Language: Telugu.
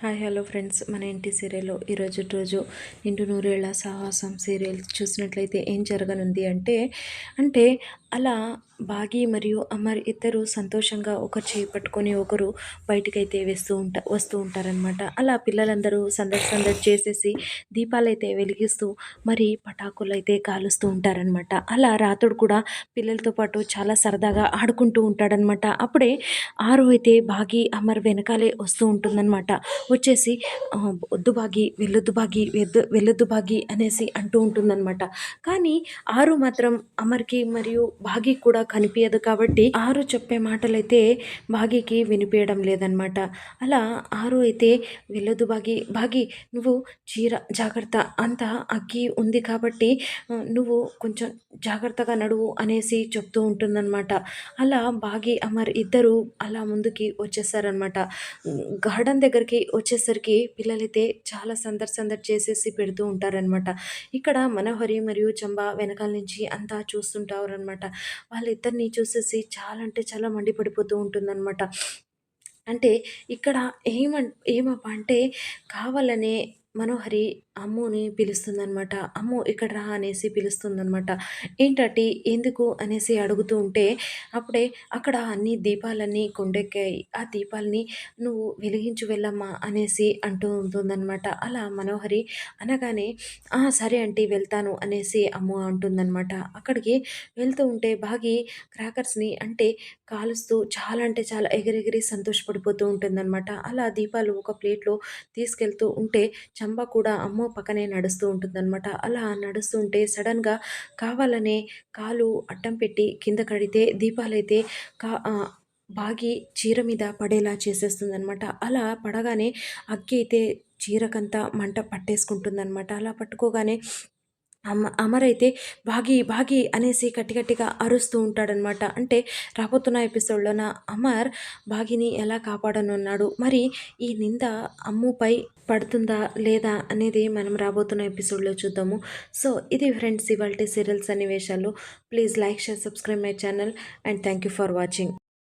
Hi hello friends. మన ఇంటి సీరియల్లో ఈరోజు రోజు నిండు నూరేళ్ళ సాహసం సీరియల్ చూసినట్లయితే ఏం జరగనుంది అంటే అంటే అలా బాగి మరియు అమర్ ఇద్దరు సంతోషంగా ఒకరు చేయి పట్టుకొని ఒకరు బయటికైతే వేస్తూ ఉంటా వస్తూ ఉంటారనమాట అలా పిల్లలందరూ సందడి సందడి చేసేసి దీపాలైతే వెలిగిస్తూ మరి పటాకులు అయితే కాలుస్తూ ఉంటారనమాట అలా రాతుడు కూడా పిల్లలతో పాటు చాలా సరదాగా ఆడుకుంటూ ఉంటాడనమాట అప్పుడే ఆరు అయితే బాగి అమర్ వెనకాలే వస్తూ ఉంటుందన్నమాట. వచ్చేసి "ఆ, వద్దు బాగి వెళ్ళొద్దు బాగి వెద్దు వెళ్ళొద్దు బాగి అనేసి అంటూ ఉంటుందన్నమాట. కానీ ఆరు మాత్రం అమర్కి మరియు భాగి కూడా కనిపించదు కాబట్టి ఆరు చెప్పే మాటలైతే బాగికి వినిపించడం లేదనమాట అలా ఆరు అయితే వెళ్ళదు భాగి. బాగి నువ్వు చీర జాగ్రత్త అంతా అగ్గి ఉంది కాబట్టి నువ్వు కొంచెం జాగ్రత్తగా నడువు అనేసి చెప్తూ ఉంటుందన్నమాట. అలా బాగి అమర్ ఇద్దరు అలా ముందుకి వచ్చేసారనమాట గార్డెన్ దగ్గరికి వచ్చేసరికి పిల్లలైతే చాలా సందర్ సందర్ చేసేసి పెడుతూ ఉంటారనమాట ఇక్కడ మనోహరి మరియు చంబా వెనకాల నుంచి అంతా చూస్తుంటారనమాట వాళ్ళిద్దరిని చూసేసి చాలా అంటే చాలా మండిపడిపోతూ ఉంటుందన్నమాట. అంటే ఇక్కడ ఏమ ఏమప్ప అంటే కావాలనే మనోహరి అమ్ముని పిలుస్తుందనమాట అమ్ము ఇక్కడ రా అనేసి పిలుస్తుందనమాట ఏంటటి ఎందుకు అనేసి అడుగుతూ ఉంటే అప్పుడే అక్కడ అన్ని దీపాలన్నీ కొండెక్కాయి. ఆ దీపాలని నువ్వు వెలిగించు వెళ్ళమ్మా అనేసి అంటూ ఉంటుందన్నమాట. అలా మనోహరి అనగానే "ఆ, సరే అంటే వెళ్తాను అనేసి అమ్ము అంటుందన్నమాట. అక్కడికి వెళ్తూ ఉంటే బాగి క్రాకర్స్ని అంటే కాలుస్తూ చాలా అంటే చాలా ఎగిరెగిరి సంతోషపడిపోతూ ఉంటుందన్నమాట. అలా దీపాలు ఒక ప్లేట్లో తీసుకెళ్తూ ఉంటే చంబ కూడా అమ్మో పక్కనే నడుస్తూ ఉంటుందన్నమాట. అలా నడుస్తూ ఉంటే సడన్గా కావాలనే కాలు అడ్డం పెట్టి కింద కడితే దీపాలైతే కా బాగి చీర మీద పడేలా చేసేస్తుందన్నమాట. అలా పడగానే అగ్గి అయితే చీరకంతా మంట పట్టేసుకుంటుందన్నమాట. అలా పట్టుకోగానే అమ అమర్ అయితే బాగి బాగి అనేసి గట్టి గట్టిగా అరుస్తూ ఉంటాడనమాట అంటే రాబోతున్న ఎపిసోడ్లోన అమర్ బాగిని ఎలా కాపాడనున్నాడు? మరి ఈ నింద అమ్ముపై పడుతుందా లేదా అనేది మనం రాబోతున్న ఎపిసోడ్లో చూద్దాము. సో ఇది ఫ్రెండ్స్ ఇవాళ సీరియల్ సన్నివేశాలు. Please like share subscribe my channel and thank you for watching.